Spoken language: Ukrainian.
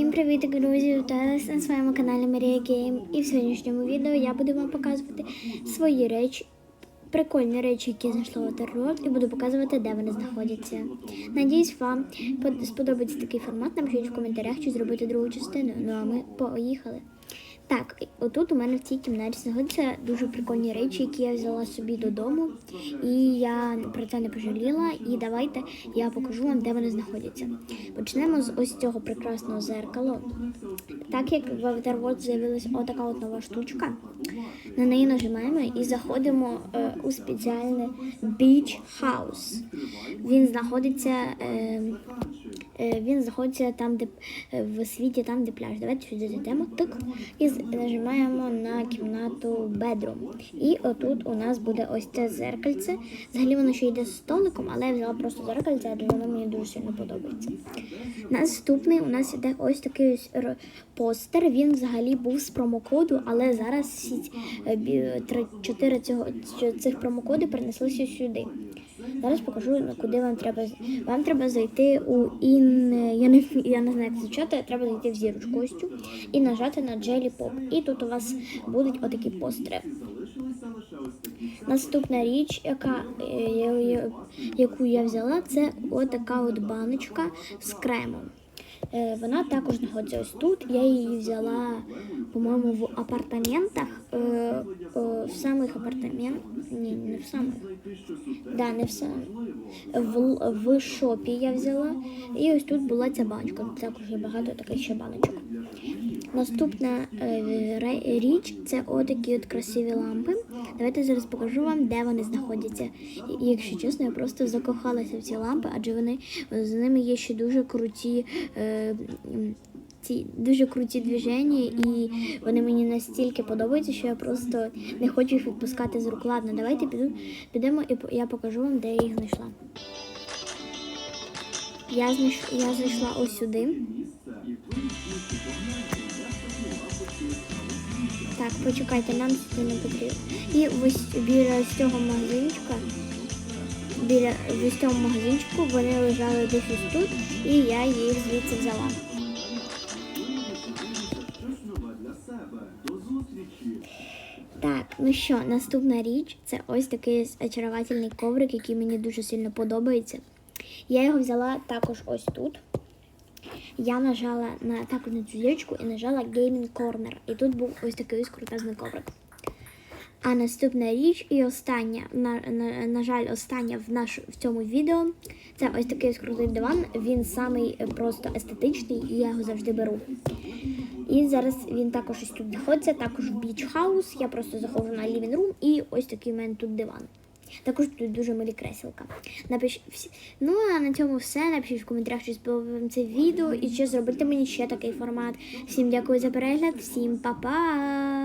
Всім привіт, друзі! Вітаю на своєму каналі Марія Гейм. І в сьогоднішньому відео я буду вам показувати свої речі, прикольні речі, які знайшла у Террорд, і буду показувати, де вони знаходяться. Надіюсь, вам сподобається такий формат. Напишіть в коментарях, чи зробити другу частину. Ну а ми поїхали. Так, отут у мене в цій кімнаті знаходяться дуже прикольні речі, які я взяла собі додому. І я про це не пожаліла. І давайте я покажу вам, де вони знаходяться. Почнемо з ось цього прекрасного зеркала. Так як в Avatar з'явилася отака от нова штучка, на неї нажимаємо і заходимо е, у спеціальне Beach House. Він знаходиться. Е, Він знаходиться там, де е, в світі, там, де пляж. Давайте сюди зайдемо тик, і нажимаємо на кімнату Bedroom. І отут у нас буде ось це зеркальце. Взагалі воно ще йде з столиком, але я взяла просто зеркальце, адже воно мені дуже сильно подобається. Наступний у нас іде ось такий ось постер. Він взагалі був з промокоду, але зараз всі ці, е, цього цих промокоди перенеслися сюди. Зараз покажу, куди вам треба. Вам треба зайти у ін. Я не я не знаю, як звучати, треба зайти в зірочку і нажати на Jelly Pop. І тут у вас будуть отакі постри. Наступна річ, яка, е, я- я- яку я взяла, це отака от баночка з кремом. Е, Вона також знаходиться ось тут. Я її взяла, по-моєму, в апартаментах. Е, е, В самих апартаментах. Ні, не в самих. Да, не в самих. В, в шопі я взяла. І ось тут була ця баночка. Також є багато таких ще баночок. Наступна річ це отакі от красиві лампи. Давайте зараз покажу вам, де вони знаходяться. І, якщо чесно, я просто закохалася в ці лампи, адже вони з ними є ще дуже круті. Е, ці дуже круті движення, і вони мені настільки подобаються, що я просто не хочу їх відпускати з рук. Ладно, давайте піду, підемо і я покажу вам, де я їх знайшла. Я знайш, я зайшла ось сюди. Так, почекайте, нам сюди не потрібно. І ось біля цього магазинчика, біля ось цього магазинчику вони лежали десь ось тут, і я їх звідси взяла. Так, ну що, наступна річ це ось такий очаровательний коврик, який мені дуже сильно подобається. Я його взяла також ось тут. Я нажала на також на цю зірочку і нажала Gaming Corner. І тут був ось такий ось крутезний коврик. А наступна річ і остання, на, на, на жаль, остання в наш, в цьому відео. Це ось такий ось крутий диван. Він самий е, просто естетичний, і я його завжди беру. І зараз він також ось тут знаходиться, також в Beach House. Я просто заходжу на Living Room і ось такий у мене тут диван. Також тут дуже милі креселка. Напиш... Ну а на цьому все. Напишіть в коментарях, чи сподобалося вам це відео і чи зробити мені ще такий формат. Всім дякую за перегляд, всім па-па!